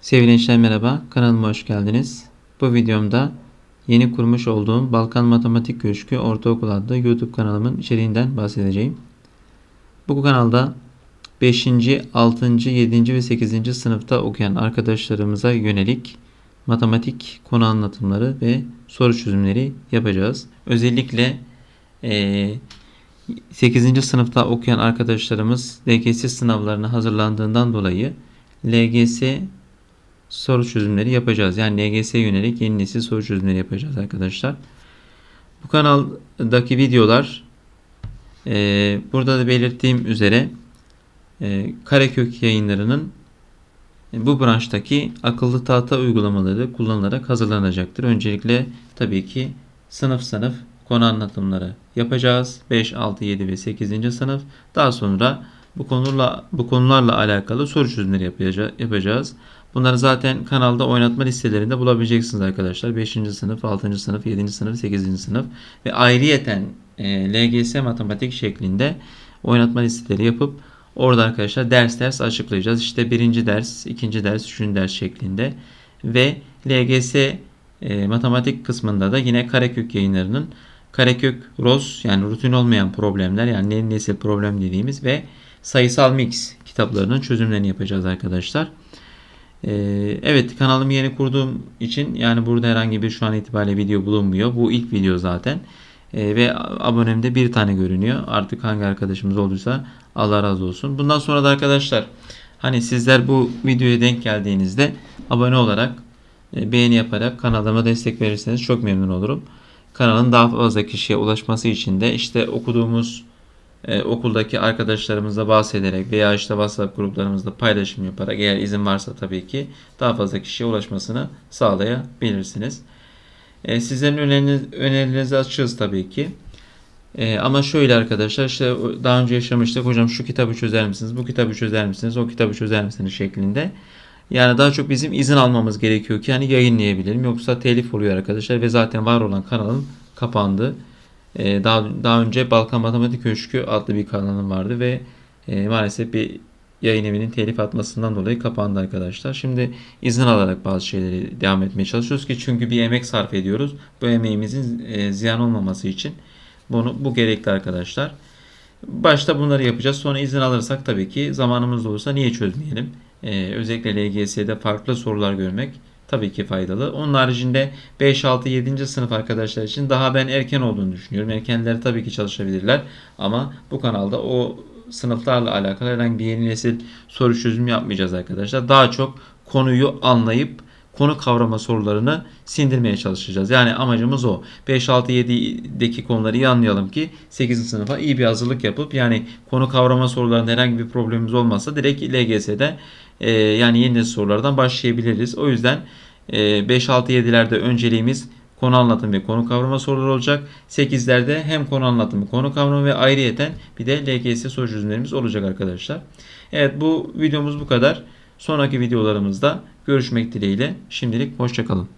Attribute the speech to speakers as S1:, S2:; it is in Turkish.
S1: Sevgili gençler merhaba, kanalıma hoş geldiniz. Bu videomda yeni kurmuş olduğum Balkan Matematik Köşkü Ortaokul adlı YouTube kanalımın içeriğinden bahsedeceğim. Bu kanalda 5. 6. 7. ve 8. sınıfta okuyan arkadaşlarımıza yönelik matematik konu anlatımları ve soru çözümleri yapacağız. Özellikle eee 8. sınıfta okuyan arkadaşlarımız LGS sınavlarına hazırlandığından dolayı LGS soru çözümleri yapacağız. Yani LGS'ye yönelik yeni nesil soru çözümleri yapacağız arkadaşlar. Bu kanaldaki videolar e, burada da belirttiğim üzere e, Karekök yayınlarının bu branştaki akıllı tahta uygulamaları kullanılarak hazırlanacaktır. Öncelikle tabii ki sınıf sınıf konu anlatımları yapacağız. 5, 6, 7 ve 8. sınıf. Daha sonra bu konularla bu konularla alakalı soru çözümleri yapaca- yapacağız. Bunları zaten kanalda oynatma listelerinde bulabileceksiniz arkadaşlar. 5. sınıf, 6. sınıf, 7. sınıf, 8. sınıf ve ayrıyeten e, LGS matematik şeklinde oynatma listeleri yapıp orada arkadaşlar ders ders açıklayacağız. İşte birinci ders, ikinci ders, üçüncü ders şeklinde ve LGS e, matematik kısmında da yine Karekök yayınlarının Karekök ROS yani rutin olmayan problemler yani nesil problem dediğimiz ve sayısal mix kitaplarının çözümlerini yapacağız arkadaşlar. Ee, evet kanalımı yeni kurduğum için yani burada herhangi bir şu an itibariyle video bulunmuyor. Bu ilk video zaten. Ee, ve abonemde bir tane görünüyor. Artık hangi arkadaşımız olduysa Allah razı olsun. Bundan sonra da arkadaşlar hani sizler bu videoya denk geldiğinizde abone olarak e, beğeni yaparak kanalıma destek verirseniz çok memnun olurum. Kanalın daha fazla kişiye ulaşması için de işte okuduğumuz e, okuldaki arkadaşlarımızla bahsederek veya işte WhatsApp gruplarımızda paylaşım yaparak eğer izin varsa tabii ki daha fazla kişiye ulaşmasını sağlayabilirsiniz. E, sizlerin öneriniz, önerilerinizi açığız tabii ki. E, ama şöyle arkadaşlar işte daha önce yaşamıştık hocam şu kitabı çözer misiniz, bu kitabı çözer misiniz, o kitabı çözer misiniz şeklinde. Yani daha çok bizim izin almamız gerekiyor ki hani yayınlayabilirim. Yoksa telif oluyor arkadaşlar ve zaten var olan kanalım kapandı. Ee, daha daha önce Balkan Matematik Köşkü adlı bir kanalım vardı ve e, maalesef bir yayın evinin telif atmasından dolayı kapandı arkadaşlar. Şimdi izin alarak bazı şeyleri devam etmeye çalışıyoruz ki çünkü bir emek sarf ediyoruz. Bu emeğimizin e, ziyan olmaması için bunu bu gerekli arkadaşlar. Başta bunları yapacağız. Sonra izin alırsak tabii ki zamanımız olursa niye çözmeyelim? Ee, özellikle LGS'de farklı sorular görmek tabii ki faydalı. Onun haricinde 5, 6, 7. sınıf arkadaşlar için daha ben erken olduğunu düşünüyorum. Erkenler tabii ki çalışabilirler ama bu kanalda o sınıflarla alakalı herhangi bir yeni nesil soru çözümü yapmayacağız arkadaşlar. Daha çok konuyu anlayıp konu kavrama sorularını sindirmeye çalışacağız. Yani amacımız o. 5, 6, 7'deki konuları iyi anlayalım ki 8. sınıfa iyi bir hazırlık yapıp yani konu kavrama sorularında herhangi bir problemimiz olmazsa direkt LGS'de e, yani yeni nesil sorulardan başlayabiliriz. O yüzden e, 5, 6, 7'lerde önceliğimiz konu anlatımı ve konu kavrama soruları olacak. 8'lerde hem konu anlatımı, konu kavrama ve ayrıyeten bir de LGS soru çözümlerimiz olacak arkadaşlar. Evet bu videomuz bu kadar. Sonraki videolarımızda görüşmek dileğiyle. Şimdilik hoşçakalın.